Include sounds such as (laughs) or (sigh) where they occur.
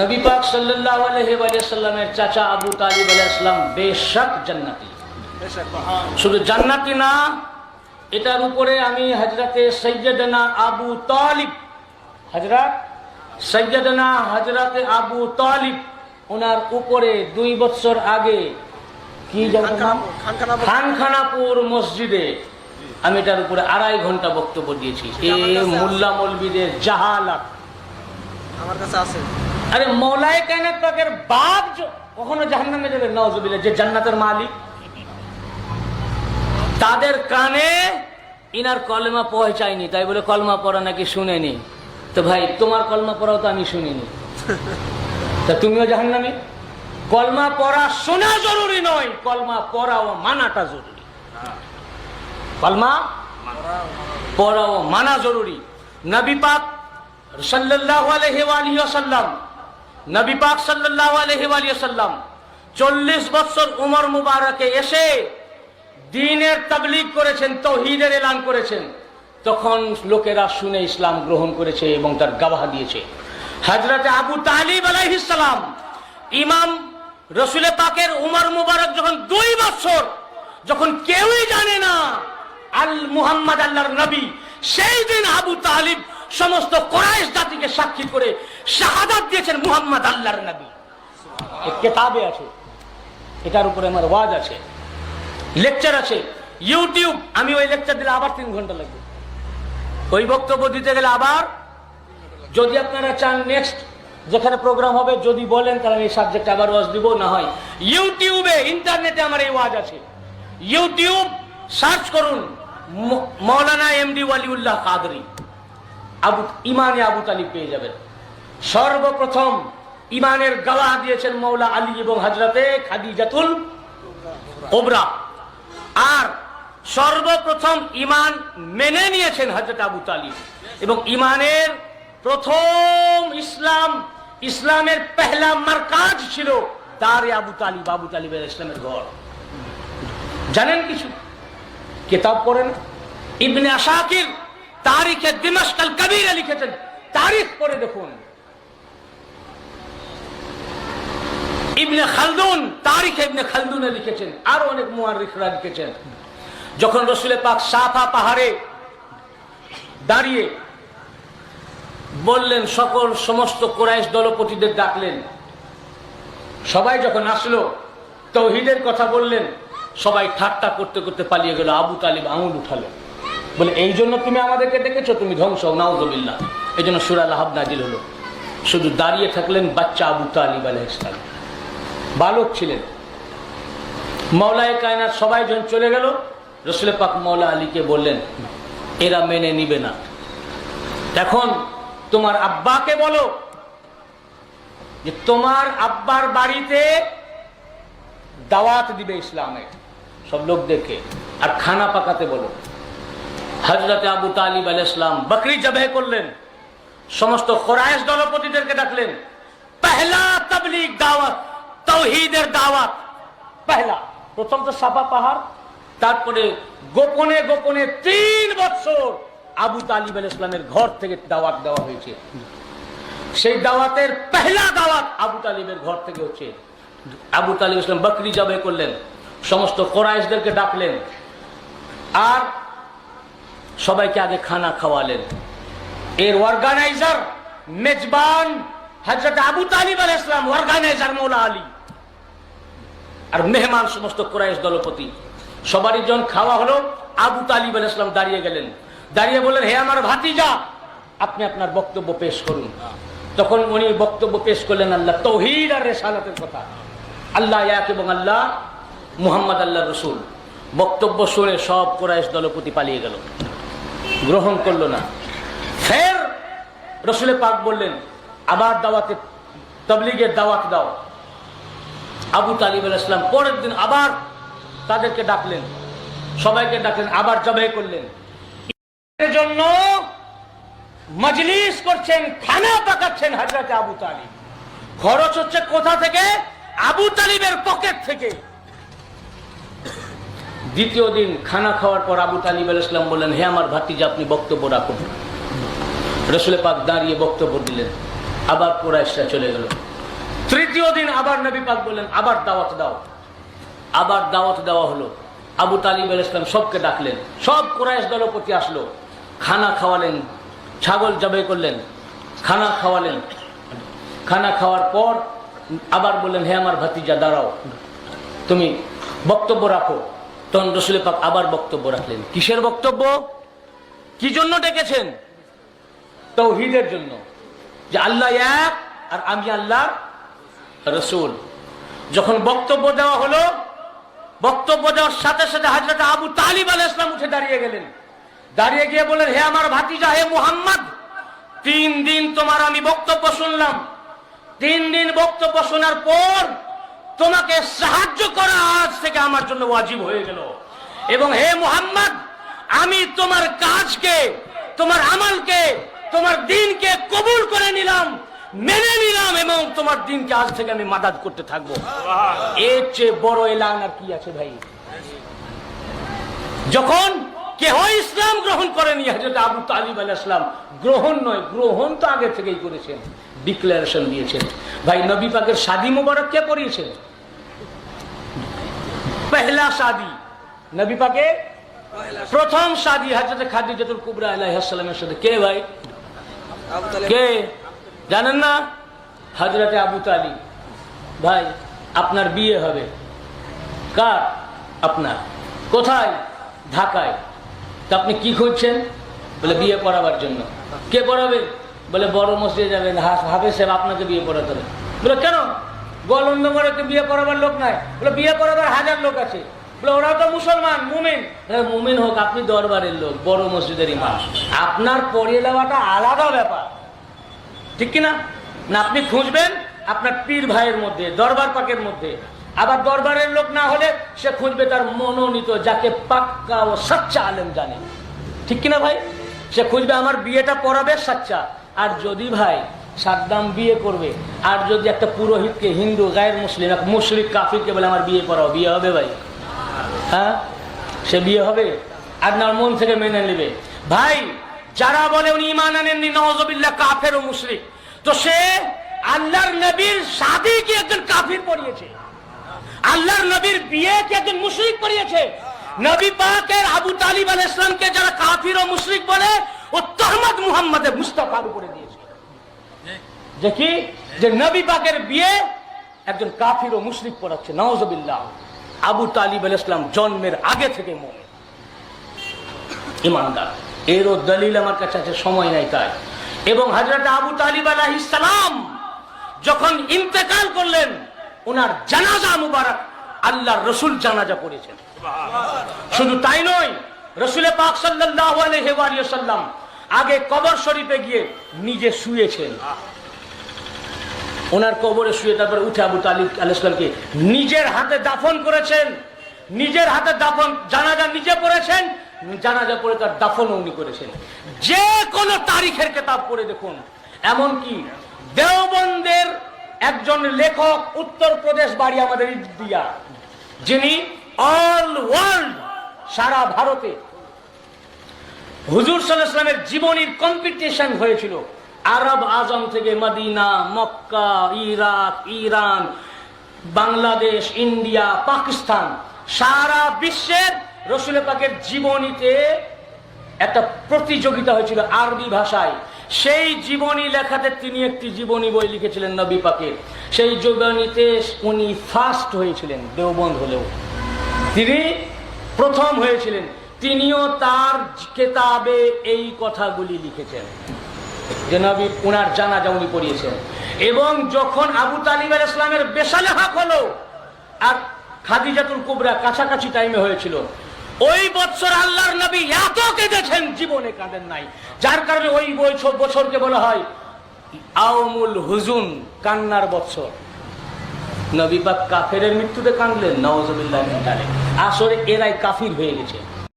নবী পাক সাল্লাল্লাহু আলাইহি ওয়া চাচা আবু তালিব আলাইহিস সালাম বেশক জান্নাতি। শুধু জান্নাতি না এটার উপরে আমি হজরতে সৈয়দনা আবু তালিব হজরত সৈয়দনা হজরতে আবু তালিব ওনার উপরে দুই বছর আগে কি খানখানাপুর। মসজিদে আমি এটার উপরে আড়াই ঘণ্টা বক্তব্য দিয়েছি। এ মোল্লা মৌলবিদের জাহালাত। আমার কাছে আছে। আরে মৌলায় কায়নাত পাকের বাপ কখনো জাহান্নামে যাবে? নওজুবিল্লাহ যে জান্নাতের মালিক। তাদের কানে ইনার কলমা পৌঁছায়নি তাই বলে কলমা পড়া নাকি শুনেনি। তো ভাই তোমার কলমা পড়াও তো আমি শুনিনি। (laughs) তা তুমিও জাহান্নামে? কলমা পড়া শোনা জরুরি নয় কলমা পড়া ও মানাটা জরুরি। কলমা পড়া ও মানা জরুরি। নবী পাক সাল্লাল্লাহু আলাইহি ওয়া আলিহি ওয়াসাল্লাম নবী পাক আলিহি ওয়াসাল্লাম 40 বছর উমর মুবারকে এসে দ্বীনের তাবলীগ করেছেন, তৌহিদের এলান করেছেন। তখন লোকেরা শুনে ইসলাম গ্রহণ করেছে এবং তার গাওয়া দিয়েছে। হযরতে আবু তালিব আলাইহিস সালাম ইমাম রসুলে পাকের উমর মুবারক যখন দুই বছর যখন কেউই জানে না আল মুহাম্মদ আল্লাহর নবী, সেই দিন আবু তালিব সমস্ত কোরাইশ জাতিকে সাক্ষী করে শাহাদাত দিয়েছেন মুহাম্মদ আল্লাহর নবী। কেতাবে আছে, এটার উপরে আমার ওয়াজ আছে, লেকচার আছে। ইউটিউব, আমি ওই লেকচার দিলে আবার তিন ঘণ্টা লাগবে। ওই বক্তব্য দিতে গেলে আবার, যদি আপনারা চান নেক্সট যেখানে প্রোগ্রাম হবে, যদি বলেন, তাহলে আমি এই সাবজেক্ট আবার ওয়াজ দিব, না হয় ইউটিউবে ইন্টারনেটে আমার এই ওয়াজ আছে। ইউটিউব সার্চ করুন মৌলানা এমডি ওয়ালিউল্লাহ কাদরি। আবু, ইমানে আবু তালিব পেয়ে যাবেন। সর্বপ্রথম ইমানের গাওয়া দিয়েছেন মৌলা আলী এবং হজরতে খাদিজাতুল ওবরা আর সর্বপ্রথম ইমান মেনে নিয়েছেন হজরত আবু তালিব এবং ইমানের প্রথম ইসলাম, ইসলামের পেহলা মার্কাজ ছিল তার আবু তালিব, আবু তালিবের ইসলামের ঘর। জানেন কিছু? কেতাব পড়েন? ইবনে আশাকির তারিখে দিমাস কাল কবিরে লিখেছেন। তারিখ পড়ে দেখুন। ইবনে খালদুন, তারিখে ইবনে খালদুনে লিখেছেন, আরও অনেক মুয়ারিখরা লিখেছেন। যখন রসুলের পাক সাফা পাহাড়ে দাঁড়িয়ে বললেন, সকল সমস্ত কোরাইশ দলপতিদের ডাকলেন। সবাই যখন আসলো, তৌহিদের কথা বললেন, সবাই ঠাট্টা করতে করতে পালিয়ে গেল। আবু তালিব আঙুল উঠালো। বলে, এই জন্য তুমি আমাদেরকে ডেকেছো তুমি ধ্বংস হও নাউজবিল্লাহ। এই জন্য সুরা লাহাব নাজিল হলো। শুধু দাঁড়িয়ে থাকলেন বাচ্চা আবু তালিব আলহিসাম বালক ছিলেন। মৌলায় কায়নার সবাই যখন চলে গেল, রসুলে পাক মৌলা আলীকে বললেন, এরা মেনে নিবে না। এখন তোমার আব্বাকে বলো যে তোমার আব্বার বাড়িতে দাওয়াত দিবে ইসলামের। সব লোকদেরকে আর খানা পাকাতে বলো। হজরতে আবু তালিব আল ইসলাম বকরি জবাহ করলেন। সমস্ত খোরাইশ দলপতিদেরকে ডাকলেন, পহলা তবলিগ দাওয়াত তৌহিদের দাওয়াত। পহলা, প্রথম তো সাফা পাহাড়, তারপরে গোপনে গোপনে তিন বছর আবু তালিব আল ইসলামের ঘর থেকে দাওয়াত দেওয়া হয়েছে। সেই দাওয়াতের পহলা দাওয়াত আবু তালিবের ঘর থেকে হচ্ছে। আবু তালিব ইসলাম বকরি জবাই করলেন, সমস্ত কোরাইশদেরকে ডাকলেন, আর সবাইকে আগে খানা খাওয়ালেন। এর অর্গানাইজার মেজবান হজরত আবু তালিব আল ইসলাম অর্গানাইজার মৌলা আলী। আর মেহমান সমস্ত কোরাইশ দলপতি। সবারই যখন খাওয়া হলো, আবু তালিব আল ইসলাম দাঁড়িয়ে গেলেন। দাঁড়িয়ে বললেন, হে আমার ভাতিজা, আপনি আপনার বক্তব্য পেশ করুন। তখন উনি বক্তব্য পেশ করলেন আল্লাহ তৌহিদ আর রেসালাতের কথা। আল্লাহ এক এবং আল্লাহ মুহাম্মদ আল্লাহ রসুল। বক্তব্য শুনে সব কোরাইশ দলপতি পালিয়ে গেল। গ্রহণ করল না। ফের রসুলে পাক বললেন, আবার দাওয়াতে, তবলিগের দাওয়াত দাও। আবু তালিব আল ইসলাম পরের দিন আবার তাদেরকে ডাকলেন। সবাইকে ডাকলেন, আবার জবাই করলেন। জন্য মজলিস করছেন খানা পাকাচ্ছেন হজরত আবু তালিব। খরচ হচ্ছে কোথা থেকে? আবু তালিবের পকেট থেকে। দ্বিতীয় দিন খানা খাওয়ার পর আবু তালিব আল ইসলাম বললেন, হে আমার ভাতিজা, আপনি বক্তব্য রাখুন। রসুল পাক দাঁড়িয়ে বক্তব্য দিলেন। আবার কোরাইশরা চলে গেল। তৃতীয় দিন আবার নবী পাক বললেন, আবার দাওয়াত দাও। আবার দাওয়াত দেওয়া হলো। আবু তালিব আল ইসলাম সবকে ডাকলেন। সব কোরাইশ দলপতি আসলো। খানা খাওয়ালেন। ছাগল জবাই করলেন। খানা খাওয়ালেন। খানা খাওয়ার পর আবার বললেন, হে আমার ভাতিজা, দাঁড়াও। তুমি বক্তব্য রাখো। তখন রসুল পাক আবার বক্তব্য রাখলেন। কিসের বক্তব্য? কি জন্য ডেকেছেন? তৌহিদের জন্য। যে আল্লাহ এক আর আমি আল্লাহ রসুল। যখন বক্তব্য দেওয়া হলো, বক্তব্য দেওয়ার সাথে সাথে হাজরত আবু তালিব আল ইসলাম উঠে দাঁড়িয়ে গেলেন। দাঁড়িয়ে গিয়ে বললেন, হে আমার ভাতিজা, হে মুহাম্মদ, তিন দিন তোমার আমি বক্তব্য শুনলাম। তিন দিন বক্তব্য শোনার পর তোমাকে সাহায্য করা আজ থেকে আমার জন্য ওয়াজিব হয়ে গেল। এবং হে মুহাম্মদ, আমি তোমার কাজকে, তোমার আমলকে, তোমার দিনকে কবুল করে নিলাম। মেনে নিলাম এবং তোমার দিনকে আজ থেকে আমি মাদাত করতে থাকব। এর চেয়ে বড় এলান আর কি আছে ভাই? যখন কেহ ইসলাম গ্রহণ করেনি হাজরত আবু তালিব আল ইসলাম গ্রহণ নয় গ্রহণ তো আগে থেকেই করেছেন ডিক্লারেশন দিয়েছেন। ভাই নবী পাকের শাদি মুবারক কে পড়িয়েছেন পহলা শাদি। নবী পাকে প্রথম শাদি হাজরত খাদিজাতুল কুবরা আলাইহিস সালামের সাথে। কে ভাই? কে? জানেন না? হজরতে আবু তালিব, ভাই, আপনার বিয়ে হবে। কার? আপনার। কোথায়? ঢাকায়। তা আপনি কি খুঁজছেন? বলে, বিয়ে পড়াবার জন্য। কে পড়াবে? বলে, বড় মসজিদে যাবেন। হা- হাফেজ সাহেব আপনাকে বিয়ে পড়াতে হবে। বলে, কেন? গোলন্দ করে বিয়ে পড়াবার লোক নাই। বলে, বিয়ে পড়াবার হাজার লোক আছে। বলে ওরা তো মুসলমান, মুমিন। মুমিন হোক, আপনি দরবারের লোক, বড় মসজিদের ইমাম। আপনার পড়িয়ে দেওয়াটা আলাদা ব্যাপার। ঠিক কিনা? না, আপনি খুঁজবেন আপনার পীর ভাইয়ের মধ্যে, দরবার পাকের মধ্যে। আবার দরবারের লোক না হলে সে খুঁজবে তার মনোনীত, যাকে পাক্কা ও সাচ্চা আলেম জানে। ঠিক কিনা ভাই? সে খুঁজবে আমার বিয়েটা পড়াবে সাচ্চা। আর যদি ভাই সাদ্দাম বিয়ে করবে, আর যদি একটা পুরোহিতকে হিন্দু, গায়ের মুসলিম, এক মুসলিম কাফিরকে বলে আমার বিয়ে পড়াও, বিয়ে হবে ভাই? হ্যাঁ? সে বিয়ে হবে? আপনার মন থেকে মেনে নেবে। ভাই যারা বলে উনি ইমান আনেননি, নওয়াজবিল্লাহ কাফের ও মুশরিক তো সে আল্লাহর নবীর শাদি কি একজন কাফির পড়িয়েছে আল্লাহর নবীর বিয়ে কি একজন মুশরিক পড়িয়েছে নবী পাকের আবু তালিব আল ইসলামকে যারা কাফির ও মুশরিক বলে, ও তহমদ মুহাম্মদে মুস্তাফার উপরে দিয়েছে। কি? যে নবী পাকের বিয়ে একজন কাফির ও মুশরিক পড়াচ্ছে। নওয়াজবিল্লাহ, আবু তালিব আল ইসলাম জন্মের আগে থেকে মনে ইমানদার এরও দলিল আমার কাছে আছে সময় নাই তাই। এবং হাজরত আবু তালিব আলাহ ইসলাম যখন ইন্তেকাল করলেন ওনার জানাজা মুবারক আল্লাহর রসুল জানাজা করেছেন শুধু তাই নয় রসুলে পাক সাল্লাম আগে কবর শরীফে গিয়ে নিজে শুয়েছেন। ওনার কবরে শুয়ে তারপর উঠে আবু তালিব আলাইসলামকে নিজের হাতে দাফন করেছেন নিজের হাতে দাফন জানাজা নিজে পড়েছেন জানাজা পড়ে তার দাফন উনি করেছেন। যে কোনো তারিখের কেতাব পড়ে দেখুন। এমনকি দেওবন্দের একজন লেখক উত্তরপ্রদেশ বাড়ি আমাদের দিয়া যিনি অল ওয়ার্ল্ড সারা ভারতে হুজুর সাল্লামের জীবনীর কম্পিটিশন হয়েছিল। আরব আজম থেকে Medina, Mecca, Iraq, Iran, Bangladesh, India, Pakistan, সারা বিশ্বের রসুল পাকের জীবনীতে একটা প্রতিযোগিতা হয়েছিল আরবি ভাষায়। সেই জীবনী লেখাতে তিনি একটি জীবনী বই লিখেছিলেন নবী পাকের। সেই জীবনীতে উনি ফার্স্ট হয়েছিলেন দেওবন্ধ হলেও। তিনি প্রথম হয়েছিলেন। তিনিও তার কেতাবে এই কথাগুলি লিখেছেন। যে নবী উনার জানাজা উনি পড়িয়েছেন। এবং যখন আবু তালিব আল ইসলামের বেসালে হক হলো, আর খাদিজাতুল কুবরা কাছাকাছি টাইমে হয়েছিল ওই বছর আল্লাহর নবী এত কেঁদেছেন, জীবনে কাঁদেন নাই। যার কারণে ওই বছর বছরকে বলা হয় আউমুল হুজুন, কান্নার বছর নবী বা কাফের মৃত্যুতে কাঁদলেন নওয়াজ আসলে এরাই কাফির হয়ে গেছে।